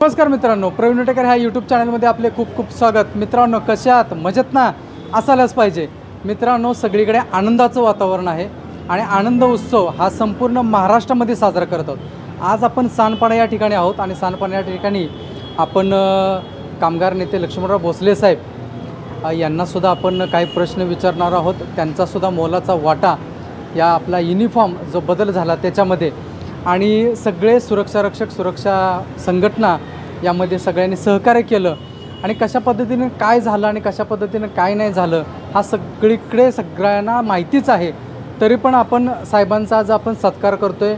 नमस्कार मित्रांनो प्रवीण टेकर ह्या यूट्यूब चॅनलमध्ये आपले खूप खूप स्वागत. मित्रांनो कशात मजेत ना? असायलाच पाहिजे. मित्रांनो सगळीकडे आनंदाचं वातावरण आहे आणि आनंद उत्सव हा संपूर्ण महाराष्ट्रामध्ये साजरा करत आहोत. आज आपण सानपाडा या ठिकाणी आहोत आणि सानपाडा या ठिकाणी आपण कामगार नेते लक्ष्मणराव भोसले साहेब यांनासुद्धा आपण काही प्रश्न विचारणार आहोत. त्यांचासुद्धा मोलाचा वाटा या आपला युनिफॉर्म जो बदल झाला त्याच्यामध्ये आणि सगळे सुरक्षारक्षक सुरक्षा संघटना यामध्ये सगळ्यांनी सहकार्य केलं. आणि कशा पद्धतीने काय झालं आणि कशा पद्धतीनं काय नाही झालं हा सगळीकडे सगळ्यांना माहितीच आहे. तरी पण आपण साहेबांचा आज आपण सत्कार करतो आहे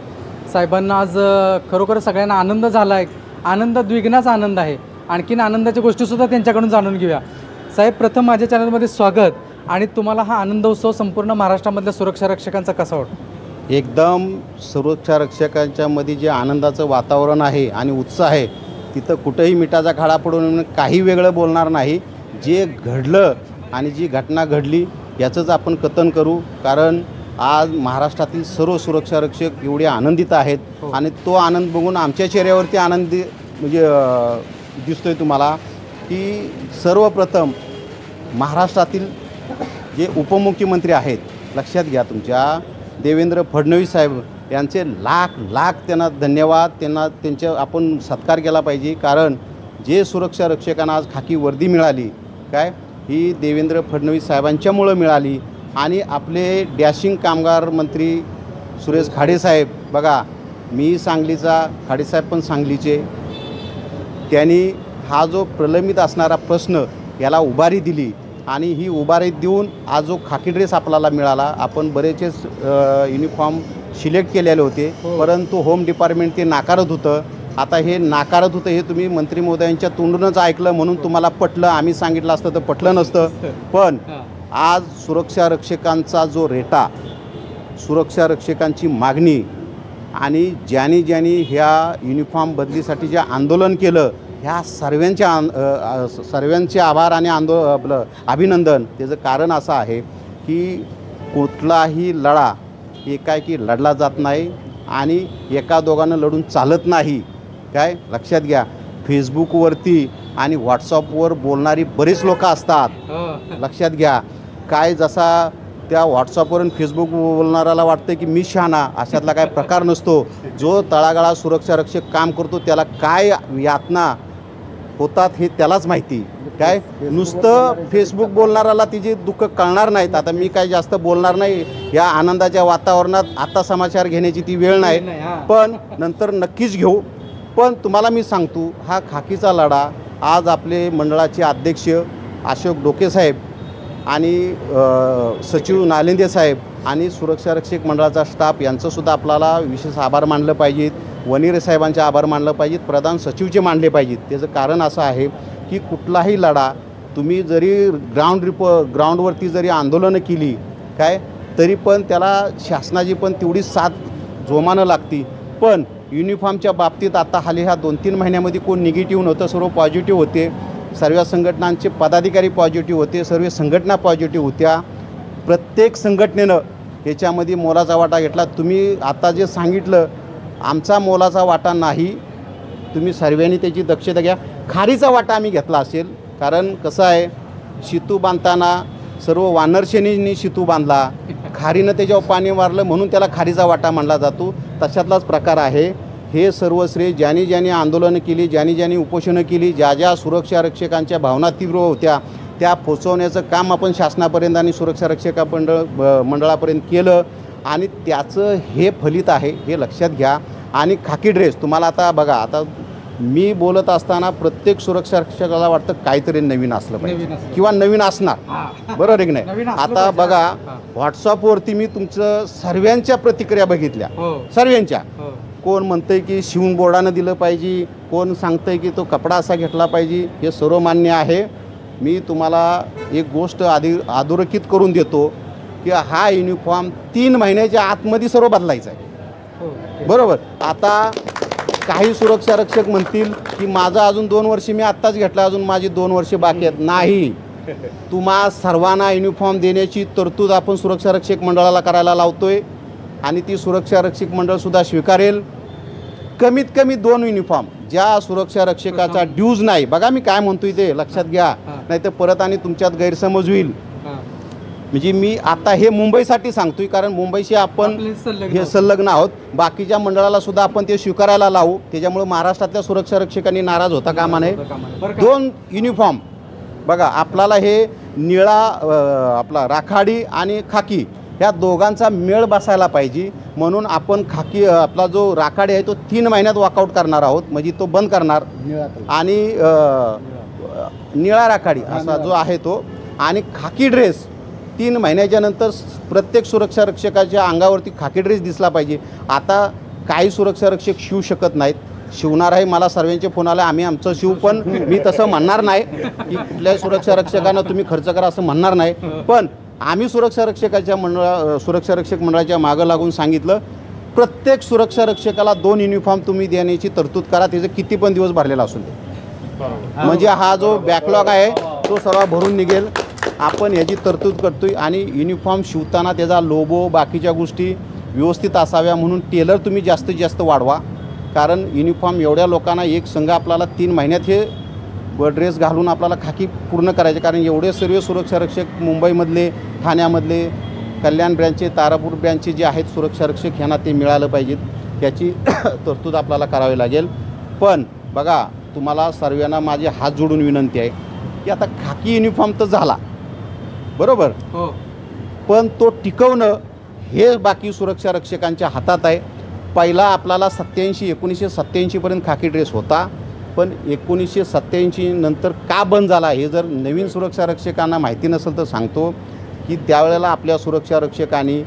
साहेबांना आज खरोखर सगळ्यांना आनंद झाला आहे. आनंद द्विघ्नाच आनंद आहे. आणखीन आनंदाच्या गोष्टीसुद्धा त्यांच्याकडून जाणून घेऊया. साहेब प्रथम माझ्या चॅनलमध्ये स्वागत. आणि तुम्हाला हा आनंद उत्सव संपूर्ण महाराष्ट्रामधल्या सुरक्षा रक्षकांचा कसा वाटतो? एकदम सुरक्षा रक्षकांच्यामध्ये जे आनंदाचं वातावरण आहे आणि उत्साह आहे तिथं कुठंही मिठाचा खाडा पडून काही वेगळं बोलणार नाही जे घडलं आणि जी घटना घडली याचंच आपण कथन करू कारण आज महाराष्ट्रातील सर्व सुरक्षा रक्षक एवढे आनंदित आहेत हो. आणि तो आनंद बघून आमच्या चेहऱ्यावरती आनंदी म्हणजे दिसतोय तुम्हाला की सर्वप्रथम महाराष्ट्रातील जे उपमुख्यमंत्री आहेत लक्षात घ्या तुमच्या देवेंद्र फडणवीस साहेब यांचे लाख लाख त्यांना धन्यवाद त्यांना त्यांच्या आपण सत्कार केला पाहिजे. कारण जे सुरक्षा रक्षकांना आज खाकी वर्दी मिळाली काय? ही देवेंद्र फडणवीस साहेबांच्यामुळं मिळाली. आणि आपले डॅशिंग कामगार मंत्री सुरेश खाडेसाहेब बघा मी सांगलीचा खाडेसाहेब पण सांगलीचे. त्यांनी हा जो प्रलंबित असणारा प्रश्न याला उभारी दिली. आणि ही उभारी देऊन आज जो खाकी ड्रेस आपल्याला मिळाला आपण बरेचसेच युनिफॉर्म सिलेक्ट केलेले होते. हो. परंतु होम डिपार्टमेंट ते नाकारत होतं. आता हे नाकारत होतं हे तुम्ही मंत्री महोदयांच्या तोंडूनच ऐकलं म्हणून तुम्हाला पटलं. आम्ही सांगितलं असतं तर पटलं नसतं. पण आज सुरक्षा रक्षकांचा जो रेटा सुरक्षा रक्षकांची मागणी आणि ज्यांनी ज्यांनी ह्या युनिफॉर्म बदलीसाठी जे आंदोलन केलं ह्या सर्वांच्या आन- सर्वांचे आभार आणि आंदो आपलं अभिनंदन. त्याचं कारण असं आहे की कुठलाही लढा एकाएकी लढला जात नाही आणि एका दोघांना लढून चालत नाही. काय? लक्षात घ्या. फेसबुकवरती आणि व्हॉट्सअपवर बोलणारी बरेच लोक असतात. लक्षात घ्या. काय जसा त्या व्हॉट्सअपवरून फेसबुक बोलणाऱ्याला वाटतं की मी शहाणा अशातला काय प्रकार नसतो. जो तळागाळा सुरक्षा रक्षक काम करतो त्याला काय यातना होतात हे त्यालाच माहिती. काय? नुसतं फेसबुक बोलणाऱ्याला तिचे दुःख कळणार नाहीत. आता मी काय जास्त बोलणार नाही या आनंदाच्या वातावरणात. आता समाचार घेण्याची ती वेळ नाही. पण नंतर नक्कीच घेऊ. पण तुम्हाला मी सांगतो हा खाकीचा लढा आज आपले मंडळाचे अध्यक्ष अशोक डोके साहेब आणि सचिव नालिंदे साहेब आणि सुरक्षा रक्षक मंडळाचा स्टाफ यांचंसुद्धा आपल्याला विशेष आभार मानलं पाहिजेत. वनिरे साहेबांचे आभार मानलं पाहिजेत. प्रधान सचिवचे मानले पाहिजेत. त्याचं कारण असं आहे की कुठलाही लढा तुम्ही जरी ग्राउंड रिप ग्राउंडवरती जरी आंदोलनं केली काय? तरी पण त्याला शासनाची पण तेवढी साथ जोमानं लागती. पण युनिफॉर्मच्या बाबतीत आता हाली ह्या दोन तीन महिन्यामध्ये कोण निगेटिव्ह नव्हतं सर्व पॉझिटिव्ह होते. सर्व संघटनांचे पदाधिकारी पॉझिटिव्ह होते सर्व संघटना पॉझिटिव्ह होत्या. प्रत्येक संघटनेनं याच्यामध्ये मोलाचा वाटा घेतला. तुम्ही आता जे सांगितलं आमचा मोलाचा वाटा नाही तुम्ही सर्वांनी त्याची दक्षता घ्या. खारीचा वाटा आम्ही घेतला असेल कारण कसं आहे शितू बांधताना सर्व वानरशेनींनी शितू बांधला. खारीनं त्याच्यावर पाणी मारलं म्हणून त्याला खारीचा वाटा मानला जातो. तशातलाच प्रकार आहे. हे सर्व श्रेय ज्यांनी ज्यांनी आंदोलनं केली ज्यांनी ज्यांनी उपोषणं केली ज्या ज्या सुरक्षा रक्षकांच्या भावना तीव्र होत्या त्या पोचवण्याचं काम आपण शासनापर्यंत आणि सुरक्षा रक्षका मंडळ मंडळापर्यंत केलं. आणि त्याचं हे फलित आहे हे लक्षात घ्या. आणि खाकी ड्रेस तुम्हाला आता बघा आता मी बोलत असताना प्रत्येक सुरक्षा रक्षकाला वाटतं काहीतरी नवीन असलं पाहिजे. किंवा नवीन असणार. बरोबर आहे की नाही? आता. बघा. व्हॉट्सअपवरती मी तुमचं सर्वांच्या प्रतिक्रिया बघितल्या. हो. सर्वांच्या. हो. कोण म्हणतंय की शिवून बोर्डानं दिलं पाहिजे कोण सांगतंय की तो कपडा असा घेतला पाहिजे हे सर्व मान्य आहे. मी तुम्हाला एक गोष्ट आधी अधोरेखित करून देतो की हा युनिफॉर्म तीन महिन्याच्या आतमध्ये सर्व बदलायचा आहे. हो बरोबर. आता काही सुरक्षा रक्षक म्हणतील की माझं अजून दोन वर्ष मी आत्ताच घेतला अजून माझी दोन वर्षे बाकी आहेत. नाही. तुम्हा सर्वांना युनिफॉर्म देण्याची तरतूद आपण सुरक्षा रक्षक मंडळाला करायला लावतोय आणि ती सुरक्षा रक्षक मंडळसुद्धा स्वीकारेल. कमीत कमी दोन युनिफॉर्म ज्या सुरक्षा रक्षकाचा ड्यूज नाही. बघा मी काय म्हणतोय ते. लक्षात घ्या. नाही तर परत आणि तुमच्यात गैरसमज होईल. म्हणजे मी आता हे मुंबईसाठी सांगतोय कारण मुंबईशी आपण हे. संलग्न आहोत. बाकीच्या मंडळाला सुद्धा आपण ते स्वीकारायला लावू. त्याच्यामुळे महाराष्ट्रातल्या सुरक्षा रक्षकांनी नाराज होता कामा नये? दोन युनिफॉर्म. बघा आपल्याला हे निळा आपला राखाडी आणि खाकी ह्या दोघांचा मेळ बसायला पाहिजे. म्हणून आपण खाकी आपला जो राखाडी आहे तो तीन महिन्यात वॉकआउट करणार आहोत. म्हणजे तो बंद करणार. आणि निळा राखाडी असा जो आहे तो. आणि खाकी ड्रेस तीन महिन्याच्या नंतर प्रत्येक सुरक्षा रक्षकाच्या अंगावरती खाकी ड्रेस दिसला पाहिजे. आता काही सुरक्षा रक्षक शिवू शकत नाहीत. शिवणार आहे मला सर्वांचे फोन आले आम्ही आमचं शिव पण मी तसं म्हणणार नाही की कुठल्याही सुरक्षा रक्षकांना तुम्ही खर्च करा असं म्हणणार नाही. पण आम्ही सुरक्षा रक्षकाच्या मंडळा सुरक्षा रक्षक मंडळाच्या मागं लागून सांगितलं प्रत्येक सुरक्षा रक्षकाला दोन युनिफॉर्म तुम्ही देण्याची तरतूद करा त्याचं किती पण दिवस भरलेला असून दे. म्हणजे हा जो बॅकलॉग आहे तो सर्व भरून निघेल. आपण याची तरतूद करतोय आणि युनिफॉर्म शिवताना त्याचा लोबो बाकीच्या गोष्टी व्यवस्थित असाव्या म्हणून टेलर तुम्ही जास्तीत जास्त वाढवा. कारण युनिफॉर्म एवढ्या लोकांना एक संघ आपल्याला तीन महिन्यात हे ड्रेस घालून आपल्याला खाकी पूर्ण करायचे. कारण एवढे सर्व सुरक्षा रक्षक मुंबईमधले ठाण्यामधले कल्याण ब्रँचचे तारापूर ब्रँचचे जे आहेत सुरक्षा रक्षक ह्यांना ते मिळालं पाहिजेत. त्याची तरतूद आपल्याला करावी लागेल. पण बघा तुम्हाला सर्वांना माझे हात जोडून विनंती आहे की आता खाकी युनिफॉर्म तर झाला. बरोबर? हो. पण तो टिकवणं हे बाकी सुरक्षा रक्षकांच्या हातात आहे. पहिला आपल्याला सत्याऐंशी एकोणीसशे सत्याऐंशीपर्यंत खाकी ड्रेस होता. पण एकोणीसशे सत्याऐंशी नंतर का बंद झाला हे जर नवीन सुरक्षा रक्षकांना माहिती नसेल तर सांगतो की त्यावेळेला आपल्या सुरक्षा रक्षकांनी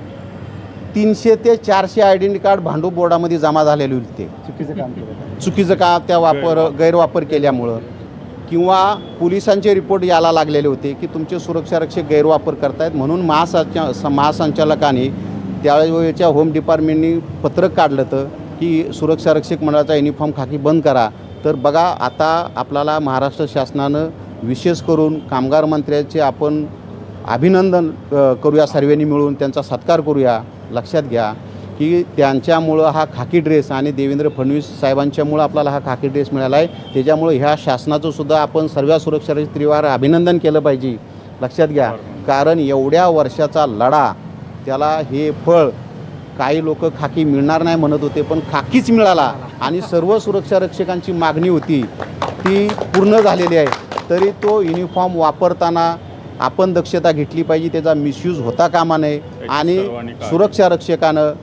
तीनशे ते चारशे आयडेंटी कार्ड भांडूप बोर्डामध्ये जमा झालेले होते. ते चुकीचं काम केलं. चुकीचं का त्या वापर गैरवापर. केल्यामुळं? किंवा पोलिसांचे रिपोर्ट यायला लागलेले होते की तुमचे सुरक्षा रक्षक गैरवापर करतायत? म्हणून महासंचा महासंचालकांनी त्यावेळेच्या होम डिपार्टमेंटनी पत्रक काढलं तर की सुरक्षा रक्षक मंडळाचा युनिफॉर्म खाकी बंद करा. तर बघा आता आपल्याला महाराष्ट्र शासनानं विशेष करून कामगार मंत्र्याचे आपण अभिनंदन करूया सर्वांनी मिळून त्यांचा सत्कार करूया. लक्षात घ्या. की त्यांच्यामुळं हा खाकी ड्रेस आणि देवेंद्र फडणवीस साहेबांच्यामुळं आपल्याला हा खाकी ड्रेस मिळाला आहे. त्याच्यामुळं ह्या शासनाचं सुद्धा आपण सर्व सुरक्षा त्रिवार अभिनंदन केलं पाहिजे. लक्षात घ्या. कारण एवढ्या वर्षाचा लढा त्याला हे फळ काही लोक खाकी मिळणार नाही म्हणत होते पण खाकीच मिळाला. आणि सर्व सुरक्षा रक्षकांची मागणी होती ती पूर्ण झालेली आहे. तरी तो युनिफॉर्म वापरताना आपण दक्षता घेतली पाहिजे त्याचा मिसयूज होता कामा नये. आणि सुरक्षा रक्षकानं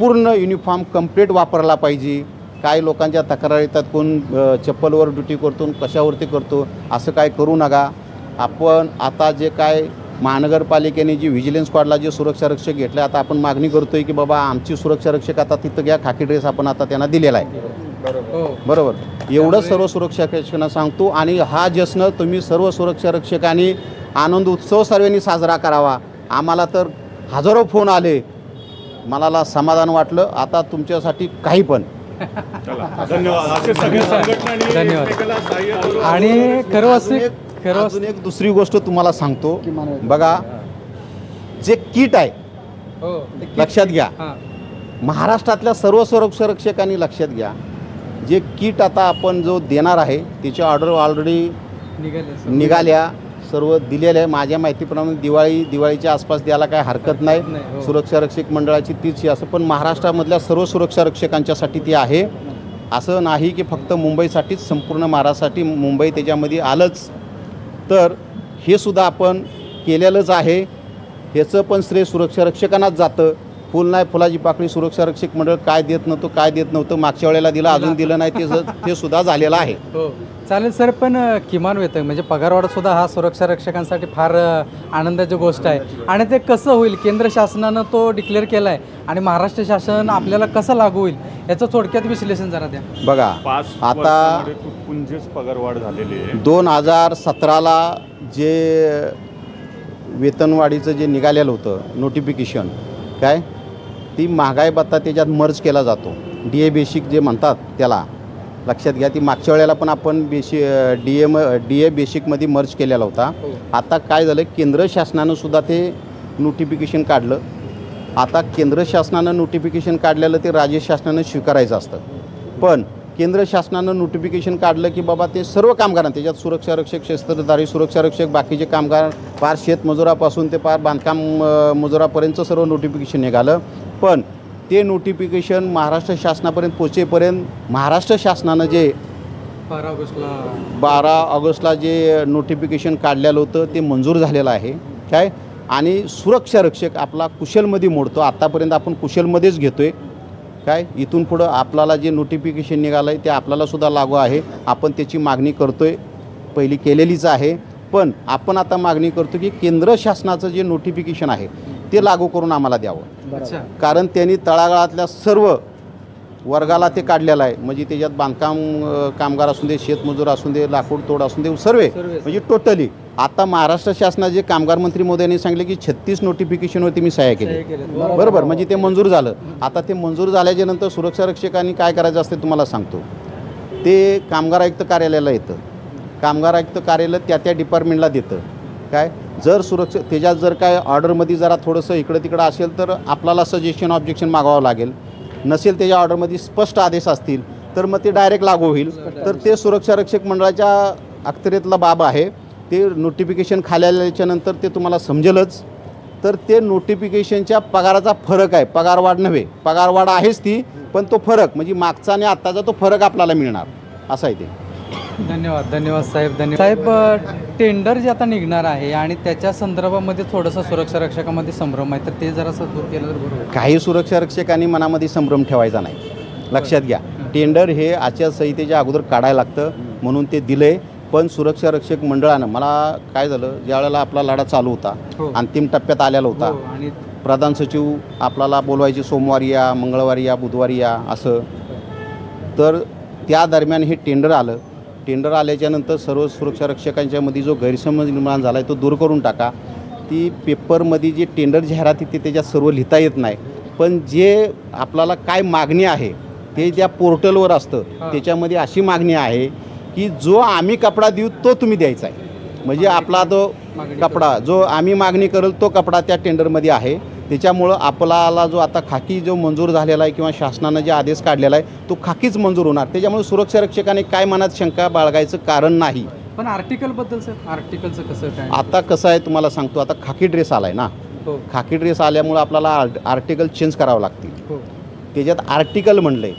पूर्ण युनिफॉर्म कंप्लीट वापरला पाहिजे. काही लोकांच्या तक्रार येतात कोण चप्पलवर ड्युटी करतो कशावरती करतो असं काय करू नका. आपण आता जे काय महानगरपालिकेने जी व्हिजिलन्स स्क्वॉडला जे सुरक्षा रक्षक घेतले आता आपण मागणी करतो आहे की बाबा आमची सुरक्षा रक्षक आता तिथं घ्या खाकी ड्रेस आपण आता त्यांना दिलेला आहे. बरोबर. एवढं सर्व सुरक्षा रक्षकांना सांगतो आणि हा जश्न तुम्ही सर्व सुरक्षा रक्षकांनी आनंद उत्सव सर्वांनी साजरा करावा. आम्हाला तर हजारो फोन आले. मला समाधान वाटलं. आता तुमच्यासाठी काही पण. चला धन्यवाद. असे सगळे संघटनांनी धन्यवाद. एकमेकाला सहाय्य करून आणि खरं एक दुसरी गोष्ट तुम्हाला सांगतो. बघा जे किट आहे हो लक्षात घ्या. हां. महाराष्ट्रातल्या सर्व सुरक्षा रक्षकांनी लक्षात घ्या. जे किट आता आपण जो देणार आहे त्याची ऑर्डर ऑलरेडी. निघाल्या. सर्व दिलेल्या आहे. माझ्या माहितीप्रमाणे दिवाळी दिवाळीच्या आसपास द्यायला काय हरकत नाही, हो. सुरक्षा रक्षक मंडळाची तीच ही असं पण महाराष्ट्रामधल्या सर्व सुरक्षा रक्षकांच्यासाठी ती आहे. असं नाही की फक्त मुंबईसाठीच संपूर्ण महाराष्ट्रासाठी मुंबई त्याच्यामध्ये आलंच. तर हे सुद्धा आपण केलेलंच आहे. ह्याचं पण श्रेय सुरक्षा रक्षकांनाच जातं. फुल नाही फुलाची पाकळी सुरक्षा रक्षक मंडळ काय देत नव्हतं काय देत नव्हतं मागच्या वेळेला दिलं अजून दिलं नाही ते ते सुद्धा झालेलं आहे. हो. चालेल सर पण किमान वेतन म्हणजे पगारवाढ सुद्धा हा सुरक्षा रक्षकांसाठी फार आनंदाची गोष्ट आहे. आणि ते कसं होईल? केंद्र शासनानं तो डिक्लेअर केला आहे आणि महाराष्ट्र शासन आपल्याला कसं लागू होईल याचं थोडक्यात विश्लेषण जरा द्या. बघा आता पगारवाढ झालेली आहे. दोन हजार सतराला जे वेतनवाढीचं जे निघालेलं होतं नोटिफिकेशन काय? ती महागाई भत्ता त्याच्यात मर्ज केला जातो. डी ए बेसिक जे म्हणतात त्याला. लक्षात घ्या ती मागच्या वेळेला पण आपण बेशी डी एम डी ए बेसिकमध्ये मर्ज केलेला होता. आता काय झालं केंद्र शासनानं सुद्धा ते नोटिफिकेशन काढलं. आता केंद्र शासनानं नोटिफिकेशन काढलेलं ते राज्य शासनानं स्वीकारायचं असतं. पण केंद्र शासनानं नोटिफिकेशन काढलं की बाबा ते सर्व कामगारांना त्याच्यात सुरक्षा रक्षक शस्त्रधारी सुरक्षा रक्षक बाकीचे कामगार पार शेतमजुरापासून ते पार बांधकाम अ, मजुरापर्यंतचं सर्व नोटिफिकेशन निघालं. पण ते नोटिफिकेशन महाराष्ट्र शासनापर्यंत पोचेपर्यंत महाराष्ट्र शासनानं जे बारा ऑगस्टला बारा ऑगस्टला जे नोटिफिकेशन काढलेलं होतं ते मंजूर झालेलं आहे. काय? आणि सुरक्षा रक्षक आपला कुशलमध्ये मोडतो. आत्तापर्यंत आपण कुशलमध्येच घेतो आहे काय? इथून पुढं आपल्याला जे नोटिफिकेशन निघालं आहे ते आपल्याला सुद्धा लागू आहे. आपण त्याची मागणी करतो आहे पहिली केलेलीच आहे. पण आपण आता मागणी करतो की केंद्र शासनाचं जे नोटिफिकेशन आहे ते लागू करून आम्हाला द्यावं. कारण त्यांनी तळागाळातल्या सर्व वर्गाला ते काढलेलं आहे. म्हणजे त्याच्यात बांधकाम कामगार असून दे शेतमजूर असून दे लाकूड तोड असून दे सर्व. म्हणजे टोटली. आता महाराष्ट्र शासनाचे कामगार मंत्री मोदयांनी सांगितले की छत्तीस नोटिफिकेशनवरती मी सह्या सही केली. बरोबर. म्हणजे ते मंजूर झालं. आता ते मंजूर झाल्याच्यानंतर सुरक्षा रक्षकांनी काय करायचं असते तुम्हाला सांगतो. ते कामगार आयुक्त कार्यालयाला येतं. कामगार आयुक्त कार्यालय त्या त्या डिपार्टमेंटला देतं. काय? जर सुरक्षित त्याच्यात जर काय ऑर्डरमध्ये जरा थोडंसं इकडं तिकडं असेल तर आपल्याला सजेशन ऑब्जेक्शन मागावं लागेल. नसेल त्याच्या ऑर्डरमध्ये स्पष्ट आदेश असतील तर मग ते डायरेक्ट लागू होईल. तर ते सुरक्षा रक्षक मंडळाच्या अखत्यारीतला बाब आहे. ते नोटिफिकेशन खाली ते तुम्हाला समजेलच. तर ते नोटिफिकेशनच्या पगाराचा फरक आहे. पगारवाढ नव्हे. पगारवाढ आहेच ती पण तो फरक म्हणजे मागचा आणि आत्ताचा तो फरक आपल्याला मिळणार. असं आहे ते. धन्यवाद धन्यवाद साहेब धन्यवाद साहेब टेंडर जे आता निघणार आहे आणि त्याच्या संदर्भामध्ये थोडंसं सुरक्षा रक्षकामध्ये संभ्रम आहे तर ते जरासं दूर केलं तर बरोबर. काही सुरक्षा रक्षकांनी मनामध्ये संभ्रम ठेवायचा नाही लक्षात घ्या टेंडर हे आचारसंहितेच्या अगोदर काढायला लागतं म्हणून ते दिले पण सुरक्षा रक्षक मंडळानं मला काय झालं ज्यावेळेला आपला लढा चालू होता हो. अंतिम टप्प्यात आलेला होता हो, आणि प्रधान सचिव आपल्याला बोलवायचे सोमवारी या मंगळवारी या बुधवारी या असं तर त्या दरम्यान हे टेंडर आलं टेंडर आल्याच्यानंतर सर्व सुरक्षा रक्षकांच्यामध्ये जो गैरसमज निर्माण झाला आहे तो दूर करून टाका. ती पेपरमध्ये जी टेंडर जाहिरात येते त्याच्यात सर्व लिहिता येत नाही. पण जे आपल्याला काय मागणी आहे ते त्या पोर्टलवर असतं. त्याच्यामध्ये अशी मागणी आहे की जो आम्ही कपडा देऊ तो तुम्ही द्यायचा आहे. म्हणजे आपला तो कपडा जो आम्ही मागणी करेल तो कपडा त्या टेंडरमध्ये आहे. त्याच्यामुळं आपल्याला जो आता खाकी जो मंजूर झालेला आहे किंवा शासनानं जे आदेश काढलेला आहे तो खाकीच मंजूर होणार. त्याच्यामुळे सुरक्षा रक्षकाने काय मनात शंका बाळगायचं कारण नाही. पण आर्टिकलबद्दल सर आर्टिकलचं कसं काय? आता कसं आहे तुम्हाला सांगतो आता खाकी ड्रेस आला आहे ना. हो. खाकी ड्रेस आल्यामुळं आपल्याला आर्ट आर्टिकल चेंज करावं लागतील. हो. त्याच्यात आर्टिकल म्हणलंय.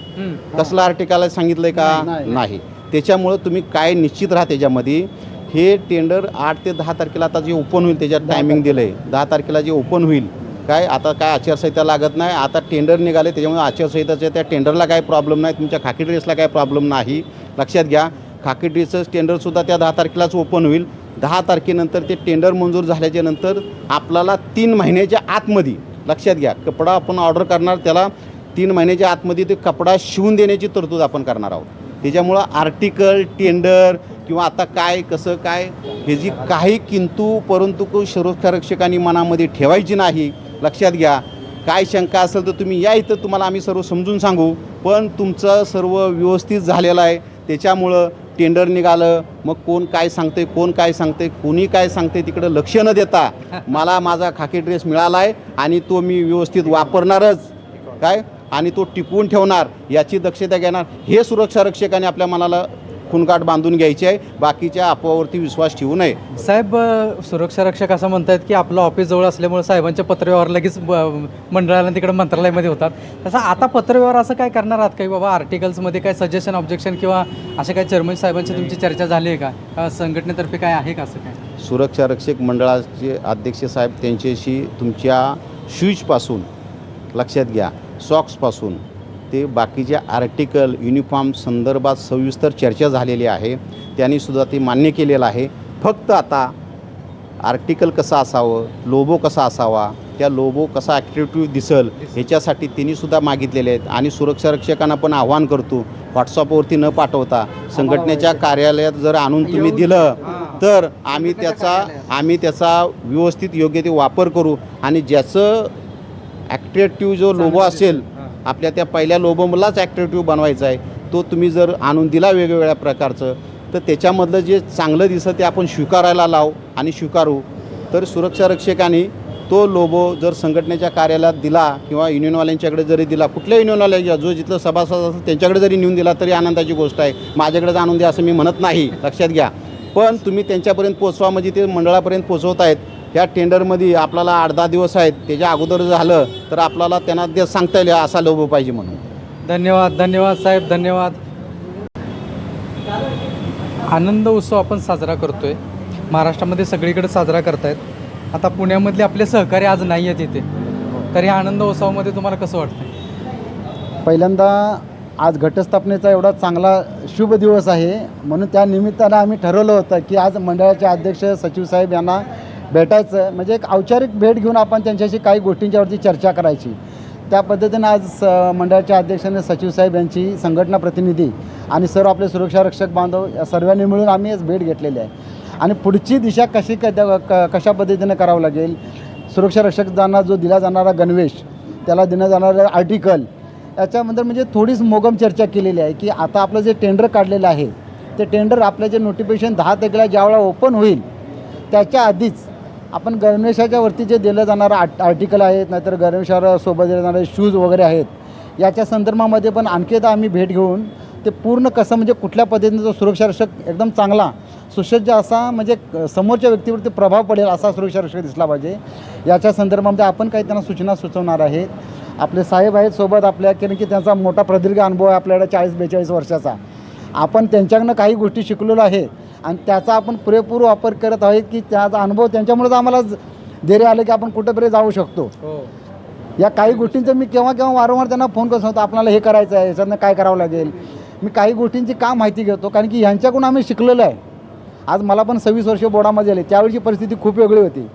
कसलं आर्टिकल सांगितलंय का? नाही त्याच्यामुळं तुम्ही काय निश्चित राहा त्याच्यामध्ये. हे टेंडर आठ ते दहा तारखेला आता जे ओपन होईल त्याच्यात टायमिंग दिलं आहे दहा तारखेला जे ओपन होईल काय आता काय आचारसंहिता लागत नाही आता टेंडर निघाले त्याच्यामुळे आचारसंहिताच्या त्या टेंडरला काय प्रॉब्लेम नाही तुमच्या खाकी ड्रेसला काय प्रॉब्लेम नाही. लक्षात घ्या खाकी ड्रेसचं टेंडरसुद्धा त्या दहा तारखेलाच ओपन होईल. दहा तारखेनंतर ते टेंडर मंजूर झाल्याच्यानंतर आपल्याला तीन महिन्याच्या आतमध्ये लक्षात घ्या कपडा आपण ऑर्डर करणार त्याला तीन महिन्याच्या आतमध्ये ते कपडा शिवून देण्याची तरतूद आपण करणार आहोत. त्याच्यामुळं आर्टिकल टेंडर किंवा आता काय कसं काय हे जी काही किंतू परंतु सुरक्षा मनामध्ये ठेवायची नाही लक्षात घ्या. काय शंका असेल तर तुम्ही या इथं तुम्हाला आम्ही सर्व समजून सांगू. पण तुमचं सर्व व्यवस्थित झालेलं आहे. त्याच्यामुळं टेंडर निघालं. मग कोण काय सांगते कोण काय सांगते कोणी काय सांगते तिकडं लक्ष न देता मला माझा खाकी ड्रेस मिळाला आहे आणि तो मी व्यवस्थित वापरणारच. काय? आणि तो टिकवून ठेवणार याची दक्षता घेणार. हे सुरक्षा रक्षकाने आपल्या मनाला खुणकाट बांधून घ्यायची आहे. बाकीच्या अफवावरती विश्वास ठेवू नये. साहेब सुरक्षा रक्षक असं म्हणतायत की आपलं ऑफिस जवळ असल्यामुळे साहेबांच्या पत्रव्यवहार लगेच मंडळाला तिकडे मंत्रालयामध्ये होतात. तसं आता पत्रव्यवहार असं काय करणार आहात काही? बाबा आर्टिकल्समध्ये काय सजेशन ऑब्जेक्शन किंवा असे काय चेअरमन साहेबांची तुमची चर्चा झाली आहे का? का संघटनेतर्फे काय आहे का असं काय? सुरक्षा रक्षक मंडळाचे अध्यक्ष साहेब त्यांच्याशी तुमच्या शूजपासून लक्षात घ्या. सॉक्सपासून ते बाकीच्या आर्टिकल युनिफॉर्म संदर्भात सविस्तर चर्चा झालेली आहे त्यांनी सुद्धा ते मान्य केलेलं आहे. फक्त आता आर्टिकल कसं असावं लोबो कसा असावा त्या लोबो कसा ॲक्टिव्हिटी दिसल ह्याच्यासाठी त्यांनी सुद्धा मागितलेले आहेत. आणि सुरक्षा रक्षकांना पण आव्हान करतो व्हॉट्सअपवरती न पाठवता संघटनेच्या कार्यालयात जर आणून तुम्ही दिलं तर आम्ही त्याचा आम्ही त्याचा व्यवस्थित योग्य ते वापर करू. आणि ज्याचं ॲक्टिव्हिटी जो लोगो असेल आपल्या त्या पहिल्या लोबमलाच ॲक्टिव्हिटी बनवायचा आहे. तो तुम्ही जर आणून दिला वेगवेगळ्या प्रकारचं तर त्याच्यामधलं जे चांगलं दिसतं ते आपण स्वीकारायला लावू आणि स्वीकारू. तर सुरक्षा रक्षकाने तो लोबो जर संघटनेच्या कार्यालयात दिला किंवा युनियनवाल्यांच्याकडे जरी दिला कुठल्या युनियनवाल्यांच्या जो जिथलं सभासद असेल त्यांच्याकडे जरी नेऊन दिला तरी आनंदाची गोष्ट आहे. माझ्याकडेच आणून द्या असं मी म्हणत नाही. लक्षात घ्या. पण तुम्ही त्यांच्यापर्यंत पोचवा म्हणजे ते मंडळापर्यंत पोचवत आहेत. या टेंडरमध्ये आपल्याला आठ दहा दिवस आहेत त्याच्या अगोदर झालं तर आपल्याला त्यांना ते सांगता येईल असा लोगो पाहिजे म्हणून. धन्यवाद धन्यवाद साहेब धन्यवाद. आनंद उत्सव आपण साजरा करतोय. महाराष्ट्रामध्ये सगळीकडे साजरा करतायत. आता पुण्यामधले आपले सहकारी आज नाही आहेत इथे. तर या आनंद उत्सवामध्ये तुम्हाला कसं वाटतं पहिल्यांदा आज घटस्थापनेचा एवढा चांगला शुभ दिवस आहे. म्हणून त्या निमित्तानं आम्ही ठरवलं होतं की आज मंडळाचे अध्यक्ष सचिव साहेब यांना भेटायचं. म्हणजे एक औपचारिक भेट घेऊन आपण त्यांच्याशी काही गोष्टींच्यावरती चर्चा करायची. त्या पद्धतीनं आज स मंडळाच्या अध्यक्षाने सचिव साहेब यांची संघटना प्रतिनिधी आणि सर्व आपले सुरक्षा रक्षक बांधव या सर्वांनी मिळून आम्ही आज भेट घेतलेली आहे. आणि पुढची दिशा कशी क क- कशा पद्धतीनं करावं लागेल? सुरक्षा रक्षकांना जो दिला जाणारा गणवेश त्याला देण्यात जाणारं आर्टिकल याच्यामध्ये म्हणजे थोडीच मोगम चर्चा केलेली आहे की आता आपलं जे टेंडर काढलेलं आहे ते टेंडर आपलं जे नोटिफिकेशन दहा तारखेला ज्यावेळा ओपन होईल त्याच्या आधीच आपण गणवेशाच्या वरती जे दिलं जाणारं आर्ट आर्टिकल आहेत नाहीतर गणवेशावर सोबत दिले जाणारे शूज वगैरे आहेत याच्या संदर्भामध्ये पण आणखी एकदा आम्ही भेट घेऊन ते पूर्ण कसं म्हणजे कुठल्या पद्धतीनं तो सुरक्षारक्षक एकदम चांगला सुसज्ज असा म्हणजे समोरच्या व्यक्तीवरती प्रभाव पडेल असा सुरक्षारक्षक दिसला पाहिजे. याच्या संदर्भामध्ये आपण काही त्यांना सूचना सुचवणार आहेत आपले साहेब आहेत सोबत आपल्या कारण की त्यांचा मोठा प्रदीर्घ अनुभव आहे आपल्याकडे चाळीस बेचाळीस वर्षाचा. आपण त्यांच्याकडनं काही गोष्टी शिकलेलो आहे. आणि त्याचा आपण पुरेपूर वापर करत आहोत की त्याचा अनुभव त्यांच्यामुळेच आम्हाला धैर्य आलं की आपण कुठंपर्यंत जाऊ शकतो. हो. या काही गोष्टींचं मी केव्हा केव्हा वारंवार त्यांना फोन करत होतो आपल्याला हे करायचं आहे याच्यातनं काय करावं लागेल? मी काही गोष्टींची का माहिती घेतो? कारण की ह्यांच्याकडून आम्ही शिकलेलो आहे. आज मला पण सव्वीस वर्ष बोर्डामध्ये आले. त्यावेळची परिस्थिती खूप वेगळी होती.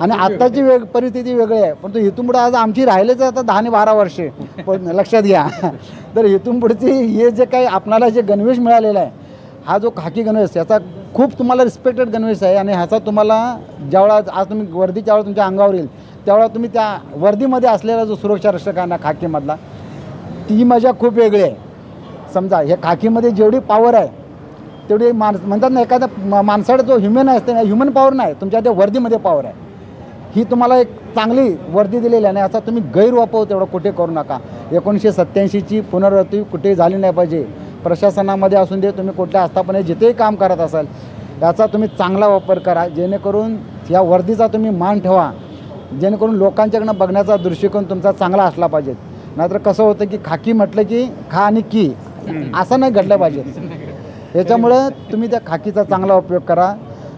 आणि. आत्ताची वेग परिस्थिती वेगळी आहे. पण तो पुढे आज आमची राहिलेच आहे आता दहा आणि बारा वर्षे. पण लक्षात घ्या. तर पुढची हे जे काही आपणाला जे गणवेश मिळालेला आहे हा जो खाकी गणवेश याचा खूप तुम्हाला रिस्पेक्टेड गणवेश आहे आणि ह्याचा तुम्हाला ज्यावेळा आज तुम्ही वर्दी ज्यावेळा तुमच्या अंगावर येईल त्यावेळा तुम्ही त्या वर्दीमध्ये असलेला जो सुरक्षा रक्षक आहे ना खाकीमधला ती मजा खूप वेगळी आहे. समजा ह्या खाकीमध्ये जेवढी पॉवर आहे तेवढी माणस म्हणतात ना एखादा मा- माणसाला जो ह्युमन असते ना ह्युमन पॉवर नाही तुमच्या त्या वर्दीमध्ये पॉवर आहे. ही तुम्हाला एक चांगली वर्दी दिलेली आहे आणि याचा तुम्ही गैरवापर तेवढा कुठे करू नका. एकोणीसशे सत्त्याऐंशीची पुनरावृत्ती कुठे झाली नाही पाहिजे. प्रशासनामध्ये असून दे तुम्ही कुठल्या आस्थापने जिथेही काम करत असाल याचा तुम्ही चांगला वापर करा. जेणेकरून या वर्दीचा तुम्ही मान ठेवा. जेणेकरून लोकांच्याकडनं बघण्याचा दृष्टिकोन तुमचा चांगला असला पाहिजे. नाहीतर कसं होतं की खाकी म्हटलं की खा आणि की असं नाही घडलं पाहिजे. याच्यामुळं तुम्ही त्या खाकीचा चांगला उपयोग करा.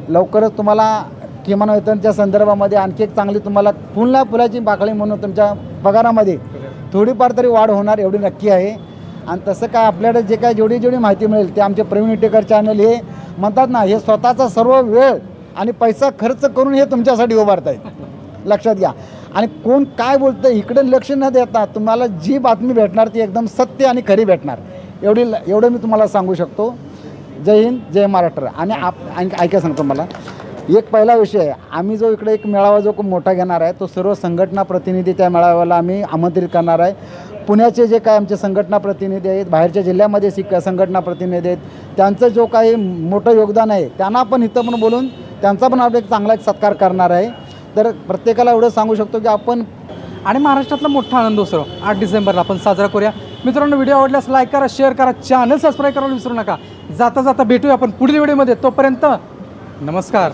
लवकरच तुम्हाला किमान वेतनच्या संदर्भामध्ये आणखी एक चांगली तुम्हाला फुलना फुलाची बाकळी म्हणून तुमच्या पगारामध्ये थोडीफार तरी वाढ होणार एवढी नक्की आहे. आणि तसं काय आपल्याकडे जे काय जेवढी जेवढी माहिती मिळेल ते आमचे प्रवीण इटेकर चॅनल हे म्हणतात ना हे स्वतःचा सर्व वेळ आणि पैसा खर्च करून हे तुमच्यासाठी उभारत आहेत लक्षात घ्या. आणि कोण काय बोलतं इकडे लक्ष न देता तुम्हाला जी बातमी भेटणार ती एकदम सत्य आणि खरी भेटणार. एवढी एवढं मी तुम्हाला सांगू शकतो. जय हिंद जय महाराष्ट्र. आणि आप ऐका सांगतो मला. एक पहिला विषय आम्ही जो इकडे एक मेळावा जो खूप मोठा घेणार आहे तो सर्व संघटना प्रतिनिधी त्या मेळाव्याला आम्ही आमंत्रित करणार आहे. पुण्याचे जे काय आमचे संघटना प्रतिनिधी आहेत बाहेरच्या जिल्ह्यामध्ये शिक संघटना प्रतिनिधी आहेत त्यांचं जो काही मोठं योगदान आहे त्यांना पण इथं पण बोलून त्यांचा पण आपण एक चांगला एक सत्कार करणार आहे. तर प्रत्येकाला एवढं सांगू शकतो की आपण आणि महाराष्ट्रातला मोठा आनंद उत्सव आठ डिसेंबरला आपण साजरा करूया. मित्रांनो व्हिडिओ आवडल्यास लाईक करा शेअर करा चॅनल सबस्क्राईब करायला विसरू नका. जाता जाता भेटूया आपण पुढील व्हिडिओमध्ये. तोपर्यंत नमस्कार.